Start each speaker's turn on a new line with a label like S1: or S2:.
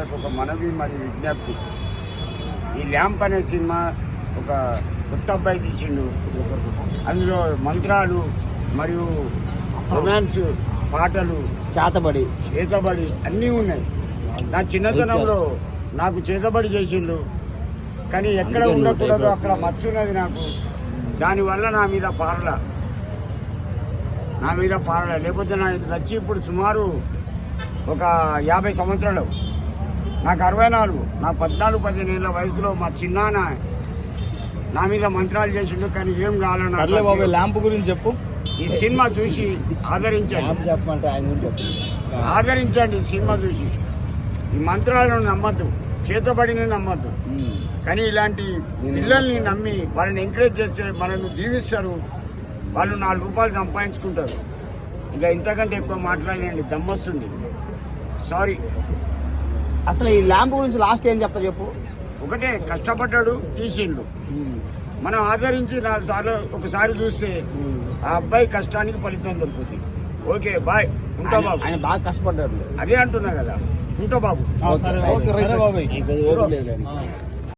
S1: ఒక మనవి మరియు విజ్ఞప్తి. ఈ ల్యాంప్ అనే సినిమా ఒక కొత్త అబ్బాయి తీసిండు. అందులో మంత్రాలు మరియు రొమాన్స్ పాటలు
S2: చేతబడి.
S1: చేతబడి అన్నీ ఉన్నాయి. నా చిన్నతనంలో నాకు చేతబడి చేసిండు. కానీ ఎక్కడ ఉండకూడదు అక్కడ మర్చున్నది నాకు. దానివల్ల నా మీద పారల. నా మీద పారల. లేకపోతే నా వచ్చి ఇప్పుడు సుమారు ఒక యాభై సంవత్సరాలు. నాకు అరవై నాలుగు నా పద్నాలుగు పదిహేను ఏళ్ళ వయసులో మా చిన్నాన్న నా మీద మంత్రాలు చేసిండు కానీ ఏం కావాలని
S3: సర్లే బాబాయ్ ల్యాంప్ గురించి చెప్పు.
S1: ఈ సినిమా చూసి ఆదరించండి.
S2: ల్యాంప్ చెప్పమంటే ఆయన
S1: ఆదరించండి ఈ సినిమా చూసి. ఈ మంత్రాలను నమ్మద్దు చేతబడిని నమ్మద్దు. కానీ ఇలాంటి పిల్లల్ని నమ్మి వాళ్ళని ఎంకరేజ్ చేస్తే మనల్ని దీవిస్తారు వాళ్ళు నాలుగు రూపాయలు సంపాదించుకుంటారు. ఇక ఇంతకంటే ఎక్కువ మాట్లాడండి దమ్మొస్తుంది. సారీ
S2: అసలు ఈ ల్యాంప్ గురించి లాస్ట్ ఏం చెప్తా చెప్పు?
S1: ఒకటే కష్టపడ్డాడు తీసిండు. మనం ఆదరించి నాలుగు సార్లు ఒకసారి చూస్తే. ఆ అబ్బాయి కష్టానికి ఫలితం దొరుకుతుంది. Okay boy. ఉంటా బాబు.
S2: ఆయన బాగా కష్టపడ్డాడు.
S1: అదే అంటున్నా కదా. ఉంటా బాబు.
S2: ఓకే,
S3: బాబాయ్